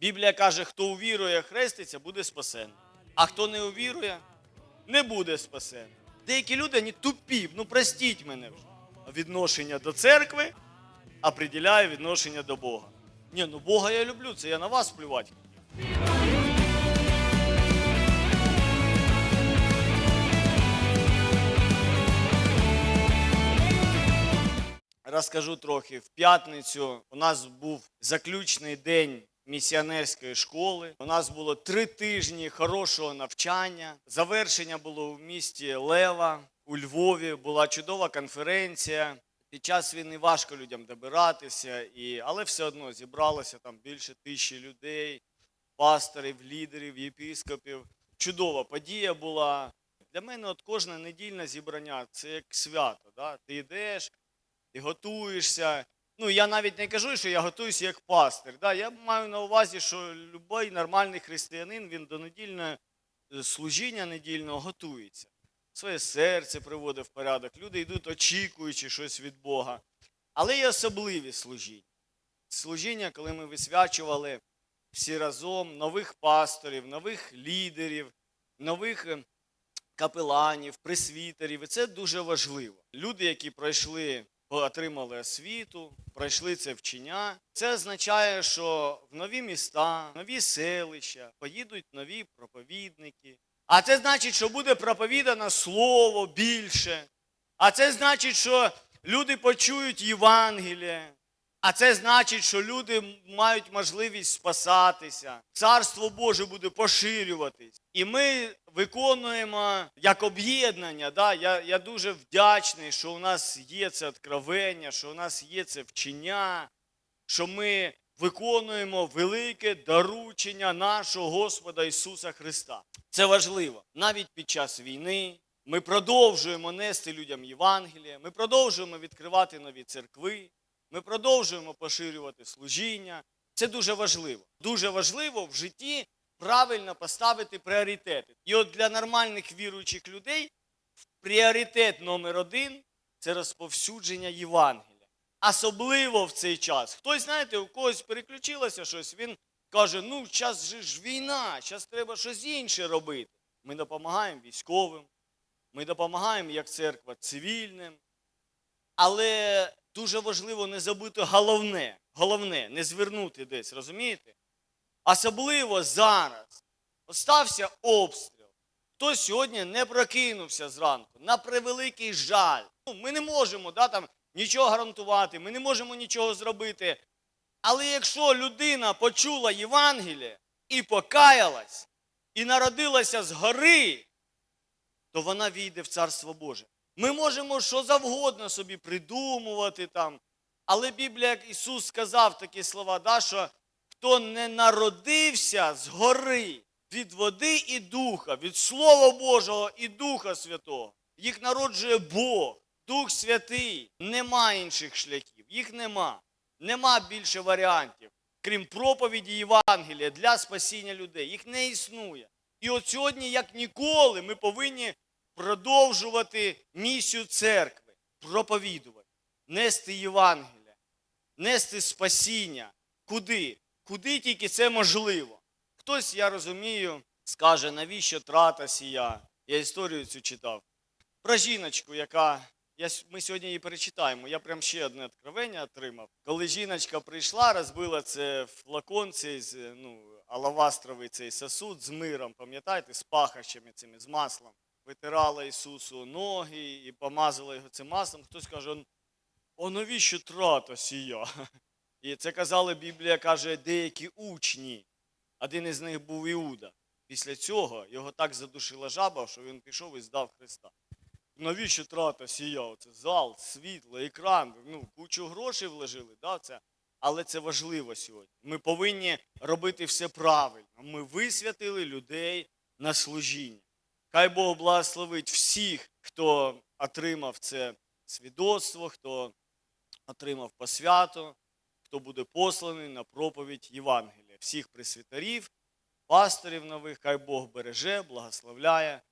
Біблія каже, хто увірує, хреститься, буде спасений. А хто не увірує, не буде спасений. Деякі люди вони тупі, ну простіть мене вже. Відношення до церкви определяє відношення до Бога. Ні, ну Бога я люблю, це я на вас плювати. Розкажу трохи. В п'ятницю у нас був заключний день місіонерської школи. У нас було три тижні хорошого навчання. Завершення було в місті Лева у Львові. Була чудова конференція. Під час війни важко людям добиратися, і... але все одно зібралося там більше тисячі людей, пасторів, лідерів, єпіскопів. Чудова подія була. Для мене от кожне недільне зібрання це як свято. Да? Ти йдеш, ти готуєшся. Ну, я навіть не кажу, що я готуюся як пастир. Да? Я маю на увазі, що будь-який нормальний християнин він до недільного е, служіння недільного готується. Своє серце приводить в порядок. Люди йдуть, очікуючи щось від Бога. Але є особливі служіння. Служіння, коли ми висвячували всі разом нових пасторів, нових лідерів, нових е, капеланів, пресвітерів. І це дуже важливо. Люди, які пройшли, отримали освіту, пройшли це вчення. Це означає, що в нові міста, нові селища поїдуть нові проповідники. А це значить, що буде проповідано слово більше. А це значить, що люди почують Євангеліє. А це значить, що люди мають можливість спасатися. Царство Боже буде поширюватись. І ми виконуємо як об'єднання. Да? Я, я дуже вдячний, що у нас є це откровення, що у нас є це вчення, що ми виконуємо велике доручення нашого Господа Ісуса Христа. Це важливо. Навіть під час війни ми продовжуємо нести людям Євангеліє, ми продовжуємо відкривати нові церкви. Ми продовжуємо поширювати служіння. Це дуже важливо. Дуже важливо в житті правильно поставити пріоритети. І от для нормальних віруючих людей пріоритет номер один це розповсюдження Євангелія. Особливо в цей час. Хтось, знаєте, у когось переключилося щось, він каже: ну, час же ж війна, зараз треба щось інше робити. Ми допомагаємо військовим, ми допомагаємо як церква цивільним. Але дуже важливо не забути головне, головне, не звернути десь, розумієте? Особливо зараз. Остався обстріл. Хтось сьогодні не прокинувся зранку. На превеликий жаль. Ну, ми не можемо да, там, нічого гарантувати, ми не можемо нічого зробити. Але якщо людина почула Євангеліє і покаялась, і народилася згори, то вона війде в Царство Боже. Ми можемо що завгодно собі придумувати там. Але Біблія, як Ісус сказав такі слова, да, що хто не народився згори від води і духа, від Слова Божого і Духа Святого, їх народжує Бог, Дух Святий. Нема інших шляхів, їх нема. Нема більше варіантів, крім проповіді Євангелія для спасіння людей. Їх не існує. І от сьогодні, як ніколи, ми повинні продовжувати місію церкви, проповідувати, нести Євангелія, нести спасіння. Куди? Куди тільки це можливо? Хтось, я розумію, скаже, навіщо трата сія? Я історію цю читав. Про жіночку, яка. Я, ми сьогодні її перечитаємо. Я прям ще одне откровення отримав. Коли жіночка прийшла, розбила це флакон, цей ну, алавастровий цей сосуд з миром, пам'ятаєте, з пахощами цими, з маслом витирала Ісусу ноги і помазала його цим маслом. Хтось каже, о навіщо трата сія? І це казали, Біблія каже, деякі учні. Один із них був Іуда. Після цього його так задушила жаба, що він пішов і здав Христа. Навіщо трата сія? Оце зал, світло, екран, ну, кучу грошей вложили, да, це. але це важливо сьогодні. Ми повинні робити все правильно. Ми висвятили людей на служіння. Хай Бог благословить всіх, хто отримав це свідоцтво, хто отримав посвяту, хто буде посланий на проповідь Євангелія. Всіх пресвітерів, пасторів нових, хай Бог береже, благословляє.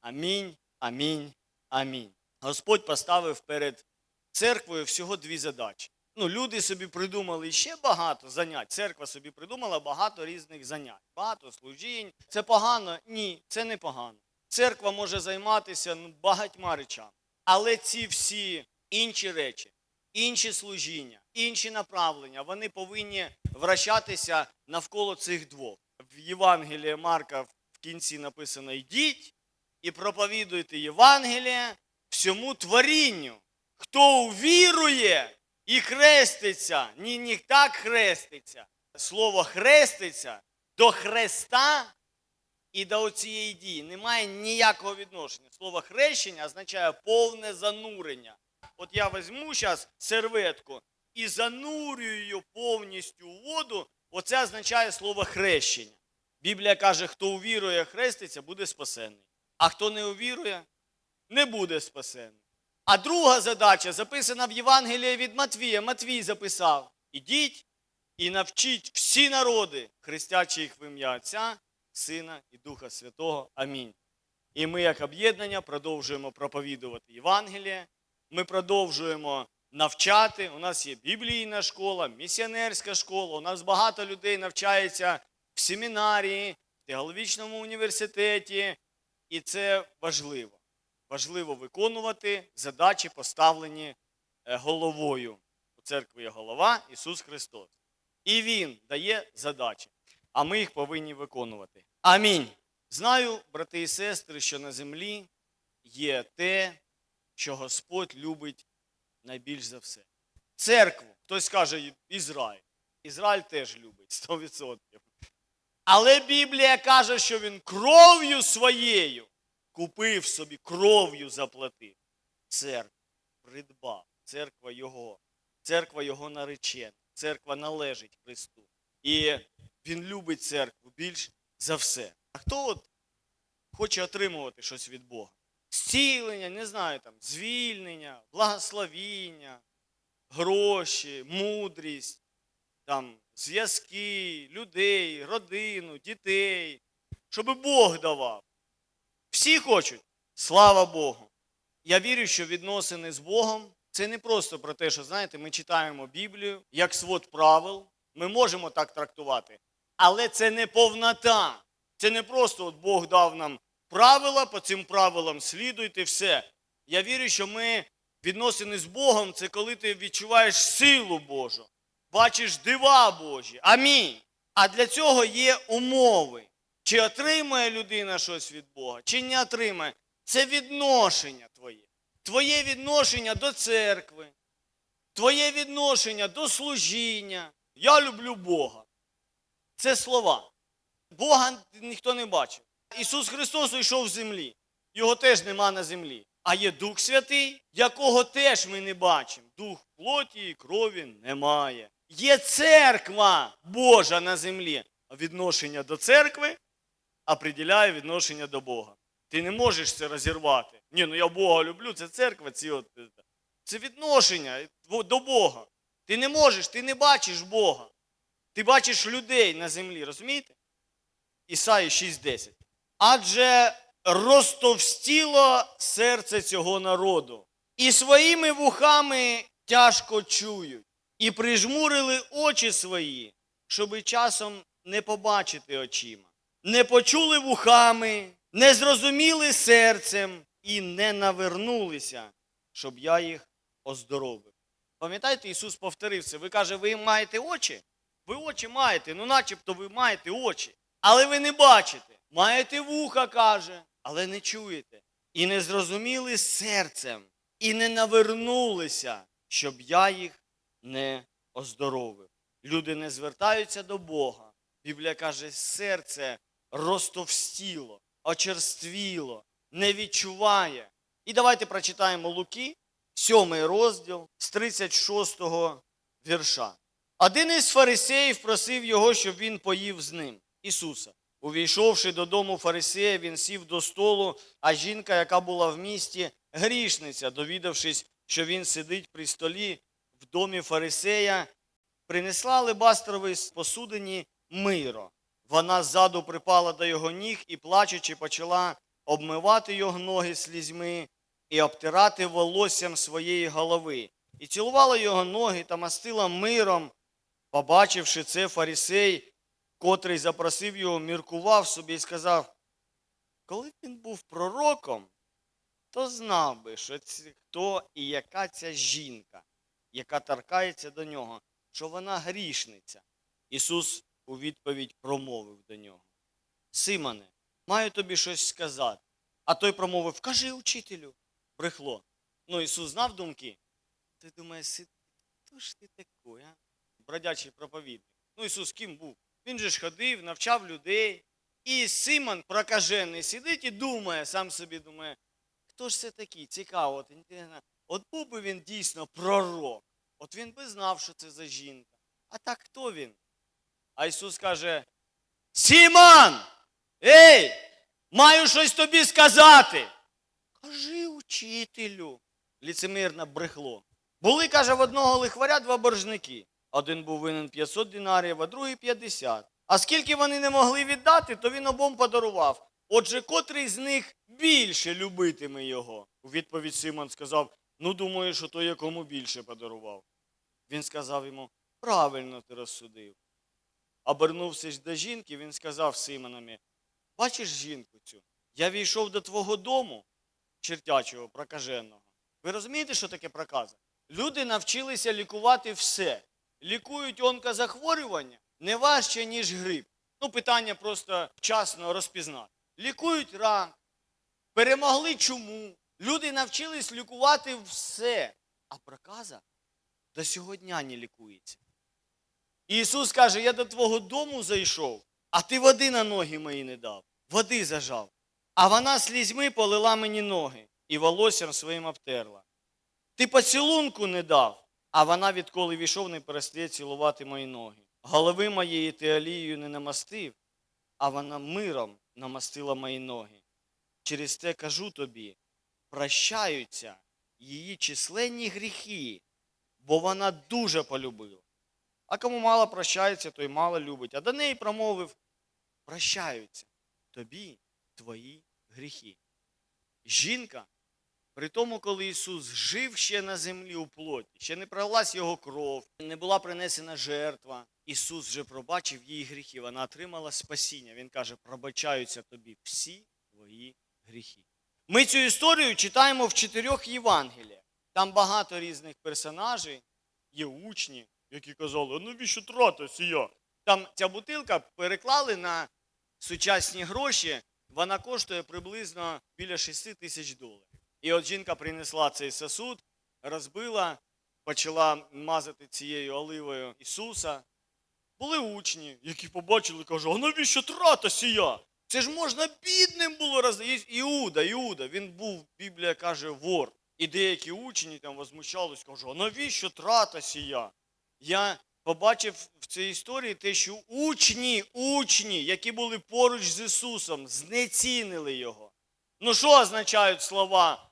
Амінь, амінь, амінь. Господь поставив перед церквою всього дві задачі. Ну, люди собі придумали ще багато занять. Церква собі придумала багато різних занять, багато служінь. Це погано? Ні, це не погано. Церква може займатися ну, багатьма речами. Але ці всі інші речі, інші служіння, інші направлення, вони повинні вращатися навколо цих двох. В Євангелії Марка в кінці написано: йдіть і проповідуйте Євангеліє всьому творінню. Хто увірує і хреститься, ні, ні так хреститься. Слово хреститься до Христа і до цієї дії немає ніякого відношення. Слово хрещення означає повне занурення. От я візьму зараз серветку і занурюю її повністю у воду. Оце означає слово хрещення. Біблія каже, хто увірує, хреститься, буде спасенний. А хто не увірує, не буде спасенний. А друга задача записана в Євангелії від Матвія. Матвій записав: ідіть і навчіть всі народи, хрестячи їх в ім'я Отця, Сина і Духа Святого. Амінь. І ми, як об'єднання, продовжуємо проповідувати Євангеліє. Ми продовжуємо навчати. У нас є біблійна школа, місіонерська школа. У нас багато людей навчається в семінарії, в теологічному університеті. І це важливо. Важливо виконувати задачі, поставлені е, головою. У церкві є голова Ісус Христос. І Він дає задачі, а ми їх повинні виконувати. Амінь. Знаю, брати і сестри, що на землі є те, що Господь любить найбільш за все. Церкву, хтось каже Ізраїль. Ізраїль теж любить 100%. Але Біблія каже, що він кров'ю своєю купив собі, кров'ю заплатив. Церкву придбав, церква Його, церква Його наречена, церква належить Христу. І він любить церкву більш за все. А хто от хоче отримувати щось від Бога? Зцілення, не знаю, там, звільнення, благословіння, гроші, мудрість, там, зв'язки, людей, родину, дітей, щоб Бог давав. Всі хочуть. Слава Богу. Я вірю, що відносини з Богом це не просто про те, що знаєте, ми читаємо Біблію як свод правил. Ми можемо так трактувати, але це не повнота. Це не просто от Бог дав нам правила, по цим правилам слідуйте, все. Я вірю, що ми відносини з Богом це коли ти відчуваєш силу Божу, бачиш дива Божі. Амінь. А для цього є умови. Чи отримає людина щось від Бога, чи не отримає. Це відношення твоє. Твоє відношення до церкви, твоє відношення до служіння. Я люблю Бога. Це слова. Бога ніхто не бачив. Ісус Христос йшов в землі. Його теж нема на землі. А є Дух Святий, якого теж ми не бачимо. Дух плоті і крові немає. Є церква Божа на землі. Відношення до церкви определяє відношення до Бога. Ти не можеш це розірвати. Ні, ну я Бога люблю, це церква, ці от, е, це відношення до Бога. Ти не можеш, ти не бачиш Бога. Ти бачиш людей на землі, розумієте? Ісаї 6.10. Адже розтовстіло серце цього народу, і своїми вухами тяжко чують, і прижмурили очі свої, щоби часом не побачити очима не почули вухами, не зрозуміли серцем і не навернулися, щоб я їх оздоровив. Пам'ятаєте, Ісус повторив це. Ви каже, ви маєте очі? Ви очі маєте, ну начебто ви маєте очі. Але ви не бачите. Маєте вуха, каже, але не чуєте. І не зрозуміли серцем, і не навернулися, щоб я їх не оздоровив. Люди не звертаються до Бога. Біблія каже, серце розтовстіло, очерствіло, не відчуває. І давайте прочитаємо Луки, 7 розділ з 36 вірша. Один із фарисеїв просив його, щоб він поїв з ним, Ісуса. Увійшовши додому фарисея, він сів до столу, а жінка, яка була в місті, грішниця, довідавшись, що він сидить при столі в домі фарисея, принесла алебастровій посудині миро. Вона ззаду припала до його ніг і, плачучи, почала обмивати його ноги слізьми і обтирати волоссям своєї голови. і цілувала його ноги та мастила миром. Побачивши це, фарисей, котрий запросив його, міркував собі і сказав, коли б він був пророком, то знав би, що це хто і яка ця жінка, яка торкається до нього, що вона грішниця. Ісус у відповідь промовив до нього. Симоне, маю тобі щось сказати. А той промовив, кажи учителю, брехло. Ну, Ісус знав думки. Ти думаєш, хто ж ти такий, а? Бродячий проповідник. Ну, Ісус ким був? Він же ж ходив, навчав людей. І Симон прокажений сидить і думає, сам собі думає, хто ж це такий? Цікаво, от, був би він дійсно пророк. От він би знав, що це за жінка. А так хто він? А Ісус каже: Сімон! Ей! Маю щось тобі сказати. Кажи учителю. Ліцемирне брехло. Були, каже, в одного лихваря два боржники. Один був винен 500 динарів, а другий 50. А скільки вони не могли віддати, то він обом подарував. Отже, котрий з них більше любитиме його? У відповідь Симон сказав: Ну, думаю, що той, якому більше подарував. Він сказав йому: Правильно ти розсудив. Обернувшись до жінки, він сказав Симонові: Бачиш жінку цю? Я війшов до твого дому, чертячого, прокаженого. Ви розумієте, що таке проказа? Люди навчилися лікувати все. Лікують онкозахворювання не важче, ніж грип. Ну, питання просто вчасно розпізнати. Лікують рак, перемогли чуму. Люди навчились лікувати все. А проказа до сьогодні не лікується. Ісус каже: я до твого дому зайшов, а ти води на ноги мої не дав, води зажав. А вона слізьми полила мені ноги і волоссям своїм обтерла. Ти поцілунку не дав, а вона, відколи війшов, не перестає цілувати мої ноги. Голови моєї ти олією не намастив, а вона миром намастила мої ноги. Через те кажу тобі, прощаються її численні гріхи, бо вона дуже полюбила. А кому мало прощається, той мало любить. А до неї промовив: прощаються тобі твої гріхи. Жінка, при тому, коли Ісус жив ще на землі у плоті, ще не пролилась його кров, не була принесена жертва. Ісус вже пробачив її гріхи. Вона отримала спасіння. Він каже: пробачаються тобі всі твої гріхи. Ми цю історію читаємо в чотирьох Євангеліях. Там багато різних персонажей, є учні, які казали, а навіщо трата сія? Там ця бутилка переклали на сучасні гроші, вона коштує приблизно біля 6 тисяч доларів. І от жінка принесла цей сосуд, розбила, почала мазати цією оливою Ісуса. Були учні, які побачили, кажуть, а навіщо трата сія? Це ж можна бідним було роздати. Іуда, Іуда, він був, Біблія каже, вор. І деякі учні там возмущались, кажуть, а навіщо трата сія? Я побачив в цій історії те, що учні, учні, які були поруч з Ісусом, знецінили його. Ну що означають слова?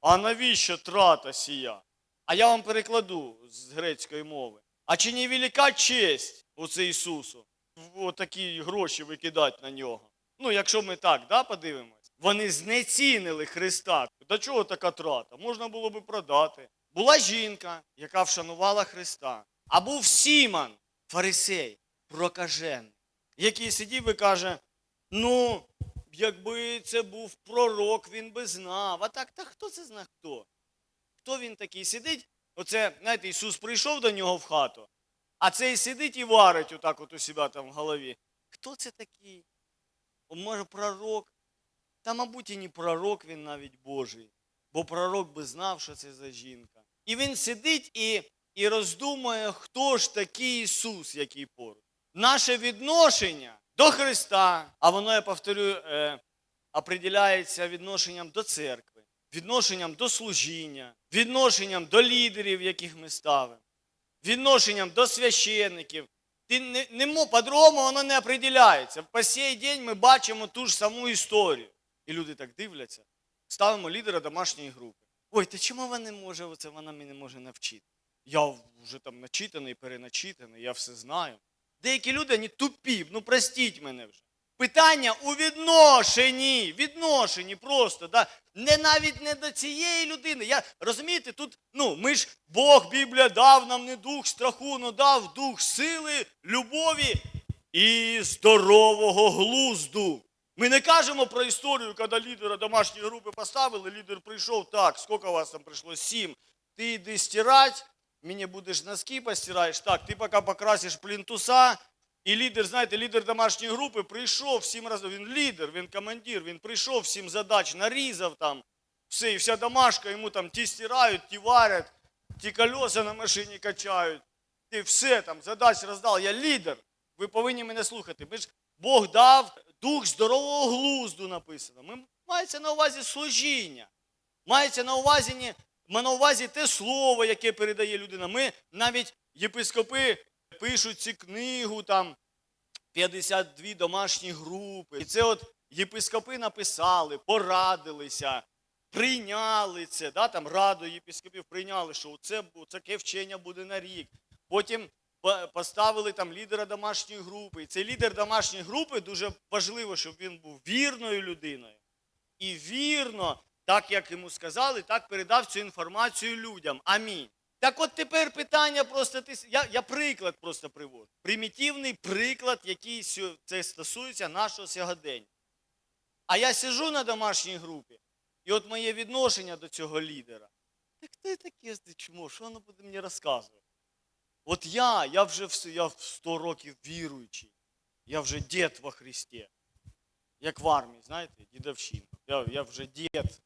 А навіщо трата сія? А я вам перекладу з грецької мови. А чи не велика честь оце Ісусу? Отакі гроші викидати на нього. Ну, якщо ми так да, подивимось, вони знецінили Христа. До чого така трата? Можна було би продати. Була жінка, яка вшанувала Христа. А був Сімон, фарисей, прокажений, який сидів і каже: ну, якби це був пророк, він би знав. А так, та хто це знає хто? Хто він такий сидить? Оце, знаєте, Ісус прийшов до нього в хату, а цей сидить і варить отак от у себе там в голові. Хто це такий? Може, пророк? Та, мабуть, і не пророк він навіть Божий, бо пророк би знав, що це за жінка. І він сидить і, і роздумує, хто ж такий Ісус, який поруч. Наше відношення до Христа, а воно, я повторюю, е, определяється відношенням до церкви, відношенням до служіння, відношенням до лідерів, яких ми ставимо, відношенням до священників. По-другому воно не определяється. По сей день ми бачимо ту ж саму історію. І люди так дивляться. Ставимо лідера домашньої групи. Ой, та чому вона не може, оце вона мене може навчити? Я вже там начитаний, переначитаний, я все знаю. Деякі люди вони тупі, ну простіть мене вже. Питання у відношенні, відношенні просто, да? не навіть не до цієї людини. Я, розумієте, тут, ну, ми ж Бог, Біблія дав нам не дух страху, но дав дух сили, любові і здорового глузду. Ми не кажемо про історію, коли лідера домашньої групи поставили, лідер прийшов, так, скільки вас там прийшло? Сім. Ти йди стирати, мені будеш носки постираєш, так, ти поки покрасиш плінтуса, і лідер, знаєте, лідер домашньої групи прийшов всім разом, він лідер, він командир, він прийшов всім задач, нарізав там, все, і вся домашка йому там ті стирають, ті варять, ті колеса на машині качають, ти все там задач роздав. Я лідер. Ви повинні мене слухати. Ми ж Бог дав дух здорового глузду написано. Ми мається на увазі служіння. Мається на увазі не ма на увазі те слово, яке передає людина. Ми навіть єпископи пишуть ці книгу там 52 домашні групи. І це от єпископи написали, порадилися, прийняли це, да, там раду єпископів прийняли, що це, таке вчення буде на рік. Потім поставили там лідера домашньої групи. І цей лідер домашньої групи дуже важливо, щоб він був вірною людиною. І вірно, так як йому сказали, так передав цю інформацію людям. Амінь. Так от тепер питання просто ти. Я, я приклад просто приводжу. Примітивний приклад, який це стосується нашого сьогодення. А я сижу на домашній групі, і от моє відношення до цього лідера. Так ти таке чмо, що воно буде мені розказувати? От я, я вже вс- я в 100 років віруючий, я вже дід во Христі. Як в армії, знаєте, дідовщина. Я, я вже дід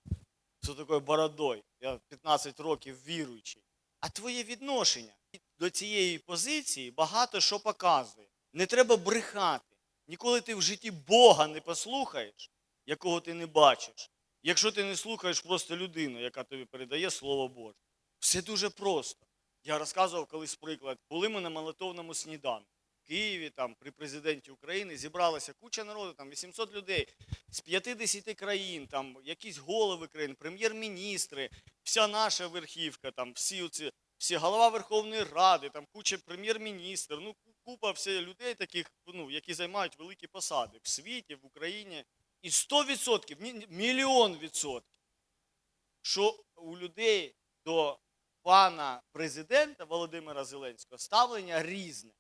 з такою бородою. Я 15 років віруючий. А твоє відношення до цієї позиції багато що показує. Не треба брехати. Ніколи ти в житті Бога не послухаєш, якого ти не бачиш. Якщо ти не слухаєш просто людину, яка тобі передає Слово Боже. Все дуже просто. Я розказував колись приклад. Були ми на молитовному сніданку. Києві, там, при президенті України, зібралася куча народу, там 800 людей з 50 країн, там якісь голови країн, прем'єр-міністри, вся наша верхівка, там всі оці, всі голова Верховної Ради, там куча прем'єр-міністрів, ну купа всіх людей таких, ну, які займають великі посади в світі, в Україні. І 100%, ні- ні, мільйон відсотків, що у людей до пана президента Володимира Зеленського ставлення різне.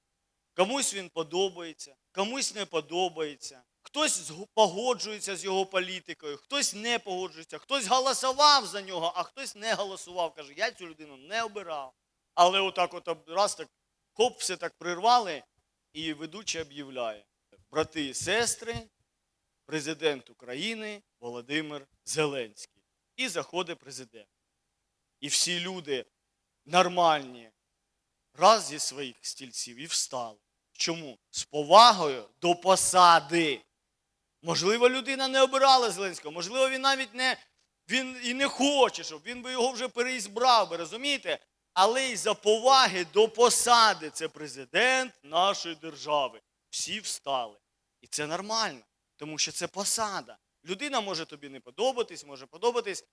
Комусь він подобається, комусь не подобається. Хтось погоджується з його політикою, хтось не погоджується, хтось голосував за нього, а хтось не голосував. Каже, я цю людину не обирав. Але отак от раз так хоп, все так прирвали, і ведучий об'являє: брати і сестри, президент України Володимир Зеленський. І заходить президент. І всі люди нормальні, раз зі своїх стільців і встали. Чому? З повагою до посади. Можливо, людина не обирала Зеленського, можливо, він навіть не він і не хоче, щоб він би його вже переізбрав, би, розумієте? Але й за поваги до посади це президент нашої держави. Всі встали. І це нормально, тому що це посада. Людина може тобі не подобатись, може подобатись,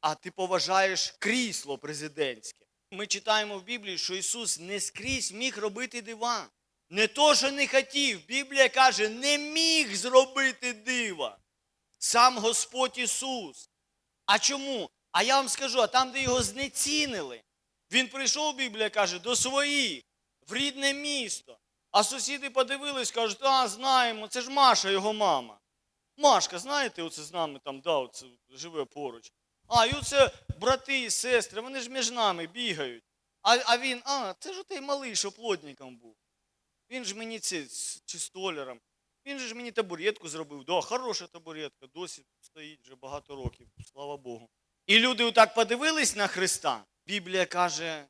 а ти поважаєш крісло президентське. Ми читаємо в Біблії, що Ісус не скрізь міг робити дива. Не то, що не хотів. Біблія каже, не міг зробити дива. Сам Господь Ісус. А чому? А я вам скажу, а там, де його знецінили, він прийшов, Біблія каже, до своїх, в рідне місто. А сусіди подивились, кажуть, а, знаємо, це ж Маша, його мама. Машка, знаєте, оце з нами там, да, оце живе поруч. А, і оце брати і сестри, вони ж між нами бігають. А, а він, а, це ж той малий, що плотником був. Він ж мені це, чи столяром. Він же ж мені табуретку зробив. Да, хороша табуретка, досі стоїть вже багато років, слава Богу. І люди отак подивились на Христа. Біблія каже,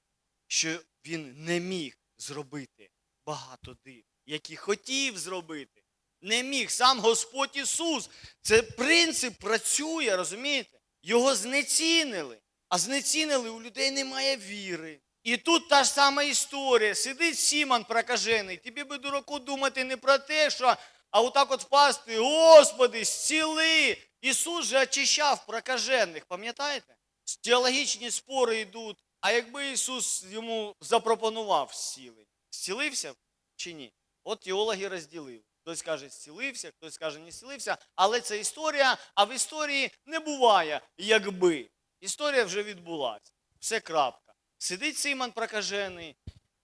що він не міг зробити багато див, які хотів зробити. Не міг сам Господь Ісус. Це принцип працює, розумієте? Його знецінили. А знецінили у людей немає віри. І тут та ж сама історія. Сидить Сімон прокажений. Тобі би дураку думати не про те, що а отак от впасти, Господи, зціли. Ісус же очищав прокажених, пам'ятаєте? Теологічні спори йдуть. А якби Ісус йому запропонував зцілення, зцілився чи ні? От теологи розділили. Хтось каже, зцілився, хтось каже, не зцілився. Але це історія, а в історії не буває, якби. Історія вже відбулася. Все крапка. Сидить Симон прокажений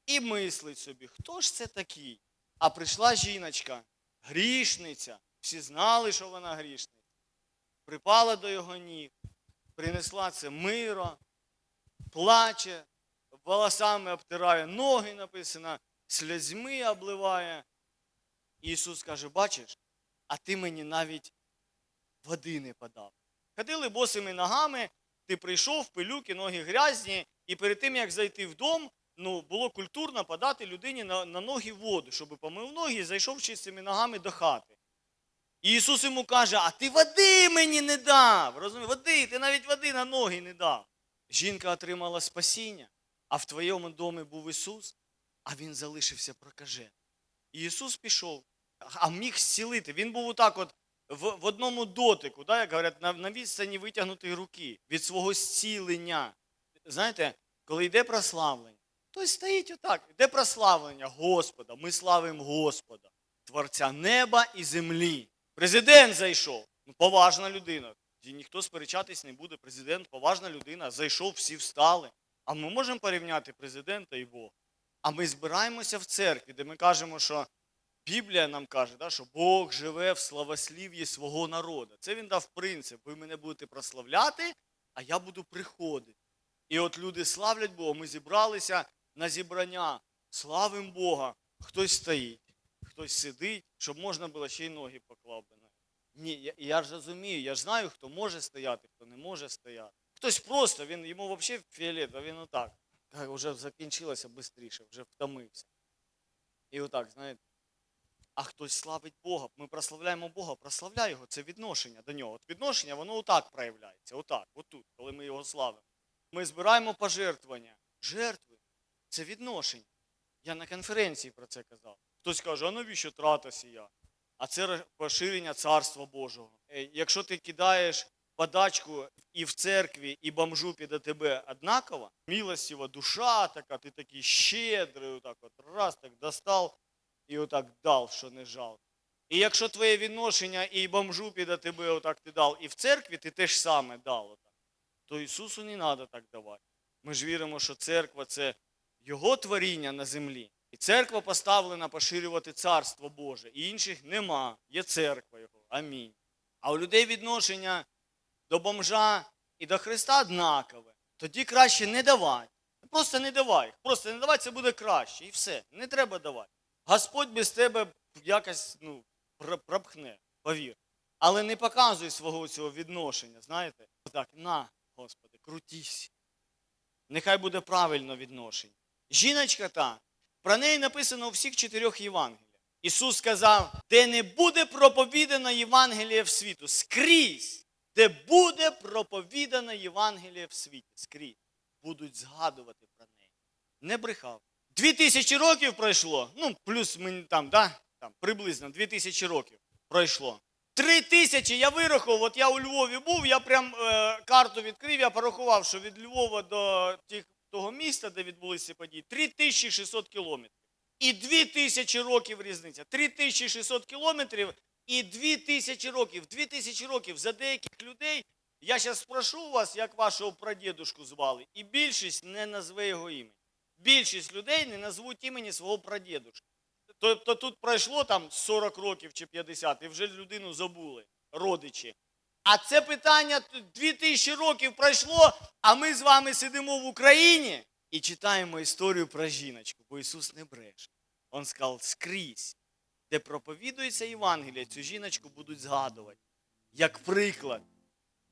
і мислить собі, хто ж це такий? А прийшла жіночка, грішниця. Всі знали, що вона грішниця. Припала до його ніг, принесла це миро, плаче, волосами обтирає ноги, написано, сльозьми обливає. Ісус каже: бачиш, а ти мені навіть води не подав. Ходили босими ногами, ти прийшов, пилюки, ноги грязні, і перед тим, як зайти в дом, ну, було культурно подати людині на, на ноги воду, щоб помив ноги і зайшов чистими ногами до хати. І Ісус йому каже: А ти води мені не дав. Розумієш, води, ти навіть води на ноги не дав. Жінка отримала спасіння, а в твоєму домі був Ісус, а він залишився прокажений. І Ісус пішов, а міг зцілити. Він був отак от в, в одному дотику, да, як говорять, на, на відстані витягнутої руки від свого зцілення. Знаєте, коли йде прославлення, то стоїть отак, йде прославлення Господа. Ми славимо Господа, Творця неба і землі. Президент зайшов. Ну, поважна людина. І ніхто сперечатись не буде. Президент, поважна людина, зайшов, всі встали. А ми можемо порівняти президента і Бога. А ми збираємося в церкві, де ми кажемо, що Біблія нам каже, да, що Бог живе в славослів'ї свого народу. Це він дав принцип. Ви мене будете прославляти, а я буду приходити. І от люди славлять Бога, ми зібралися на зібрання, славимо Бога. Хтось стоїть, хтось сидить, щоб можна було ще й ноги поклав. Ні, я, я ж розумію, я ж знаю, хто може стояти, хто не може стояти. Хтось просто, він йому взагалі фіолет, а він отак. Вже закінчилося швидше, вже втомився. І отак, знаєте. А хтось славить Бога. Ми прославляємо Бога, прославляй його, це відношення до нього. От відношення, воно отак проявляється, отак, отут, коли ми його славимо. Ми збираємо пожертвування. Жертви це відношення. Я на конференції про це казав. Хтось каже, а навіщо трата сія? А це поширення Царства Божого. Е, Якщо ти кидаєш подачку і в церкві, і бомжу піде тебе однаково, милостива душа така, ти такий щедрий, отак от раз так достав і отак дав, що не жалко. І якщо твоє відношення і бомжу піде тебе отак ти дав, і в церкві ти теж саме дав, отак, то Ісусу не треба так давати. Ми ж віримо, що церква це Його творіння на землі. І церква поставлена поширювати Царство Боже. І інших нема. Є церква Його. Амінь. А у людей відношення до бомжа і до Христа однакове. Тоді краще не давати. Просто не давай. Просто не давай, це буде краще. І все. Не треба давати. Господь без тебе якось ну, пропхне, повір. Але не показуй свого цього відношення, знаєте? Так, на, Господи, крутись. Нехай буде правильно відношення. Жіночка та, про неї написано у всіх чотирьох Євангеліях. Ісус сказав, де не буде проповідано Євангеліє в світу, скрізь, де буде проповідано Євангеліє в світі, скрізь, будуть згадувати про неї. Не брехав. Дві тисячі років пройшло, ну, плюс мені там, да, там, приблизно дві тисячі років пройшло. Три тисячі я вирахував, от я у Львові був, я прям е, карту відкрив, я порахував, що від Львова до тих, того міста, де відбулися події, 3600 кілометрів. І 2000 років різниця. 3600 кілометрів і 2000 років. 2000 років за деяких людей. Я зараз спрошу вас, як вашого прадідушку звали, і більшість не назве його ім'я. Більшість людей не назвуть імені свого прадідушки. Тобто тут пройшло там 40 років чи 50, і вже людину забули, родичі. А це питання 2000 років пройшло, а ми з вами сидимо в Україні і читаємо історію про жіночку, бо Ісус не бреше. Він сказав, скрізь, де проповідується Євангелія, цю жіночку будуть згадувати, як приклад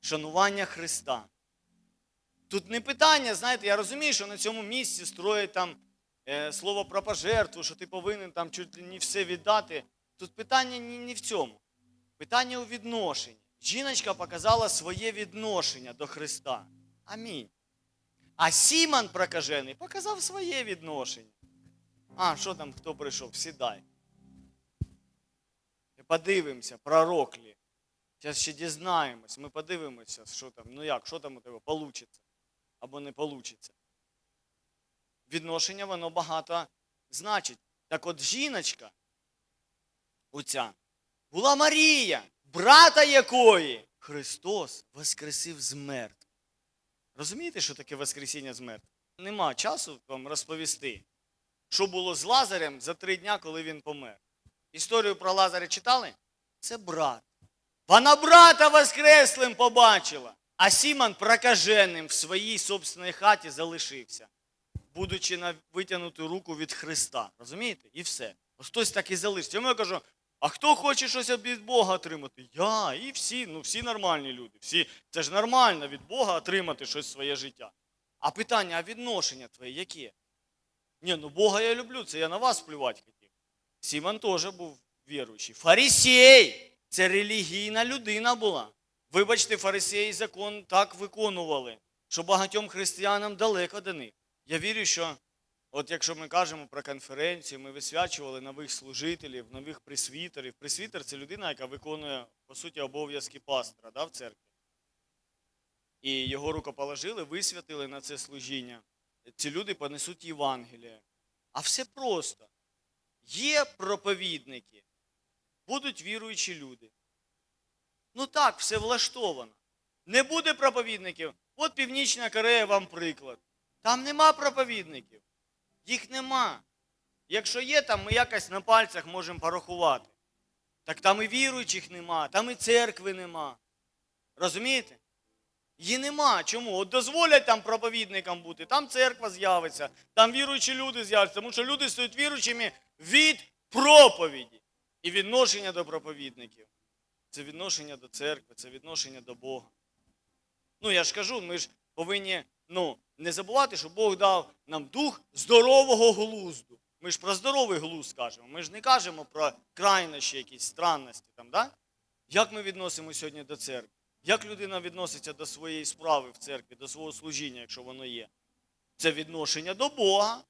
шанування Христа. Тут не питання, знаєте, я розумію, що на цьому місці строять там е, слово про пожертву, що ти повинен там чуть ли не все віддати. Тут питання не, не в цьому. Питання у відношенні. Жіночка показала своє відношення до Христа. Амінь. А Сімон прокажений показав своє відношення. А, що там, хто прийшов? Сідай. Подивимося, пророклі. Зараз ще дізнаємось, ми подивимося, що там, ну як, що там у тебе вийде або не вийде. Відношення воно багато значить. Так от жіночка оця, була Марія, брата якої Христос воскресив з мертвих. Розумієте, що таке Воскресіння з мертвих? Нема часу вам розповісти, що було з Лазарем за три дня, коли він помер. Історію про Лазаря читали? Це брат. Вона брата воскреслим побачила, а Сімон прокаженим в своїй собственній хаті залишився, будучи на витягнуту руку від Христа. Розумієте? І все. Ось хтось так і залишиться. Йому я кажу, а хто хоче щось від Бога отримати? Я і всі, ну всі нормальні люди. Всі, це ж нормально від Бога отримати щось в своє життя. А питання, а відношення твоє яке? Ні, ну Бога я люблю, це я на вас плювати хотів. Сімон теж був віруючий. Фарисій! Це релігійна людина була. Вибачте, фарисеї закон так виконували, що багатьом християнам далеко до них. Я вірю, що от якщо ми кажемо про конференцію, ми висвячували нових служителів, нових пресвітерів. Пресвітер це людина, яка виконує, по суті, обов'язки пастора да, в церкві. І його рукоположили, висвятили на це служіння. Ці люди понесуть Євангеліє. А все просто. Є проповідники, будуть віруючі люди. Ну так, все влаштовано. Не буде проповідників. От Північна Корея вам приклад. Там нема проповідників. Їх нема. Якщо є, там ми якось на пальцях можемо порахувати. Так там і віруючих нема, там і церкви нема. Розумієте? Її нема. Чому? От дозволять там проповідникам бути, там церква з'явиться, там віруючі люди з'являться, тому що люди стають віруючими від проповіді і відношення до проповідників. Це відношення до церкви, це відношення до Бога. Ну, я ж кажу, ми ж повинні ну, не забувати, що Бог дав нам дух здорового глузду. Ми ж про здоровий глузд кажемо. Ми ж не кажемо про крайнощі, якісь странності. Там, да? Як ми відносимо сьогодні до церкви? Як людина відноситься до своєї справи в церкві, до свого служіння, якщо воно є? Це відношення до Бога.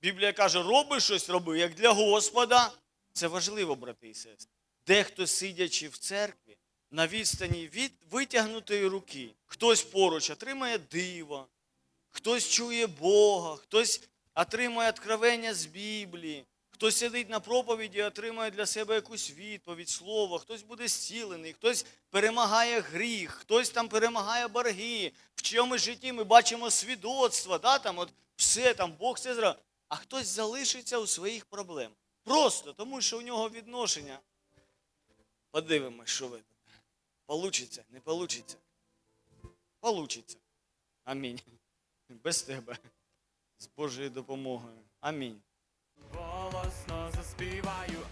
Біблія каже, роби щось роби, як для Господа. Це важливо, брати і сестри. Дехто, сидячи в церкві, на відстані від витягнутої руки, хтось поруч отримає диво, хтось чує Бога, хтось отримує откровення з Біблії, хтось сидить на проповіді і отримує для себе якусь відповідь, слово, хтось буде зцілений, хтось перемагає гріх, хтось там перемагає борги. В чомусь житті ми бачимо свідоцтва, да, там от все, там Бог все зробив. А хтось залишиться у своїх проблемах. Просто тому, що у нього відношення. Подивимось, що ви. Получиться, не получиться. Получиться. Амінь. Без тебе. З Божою допомогою. Амінь. Голосно заспіваю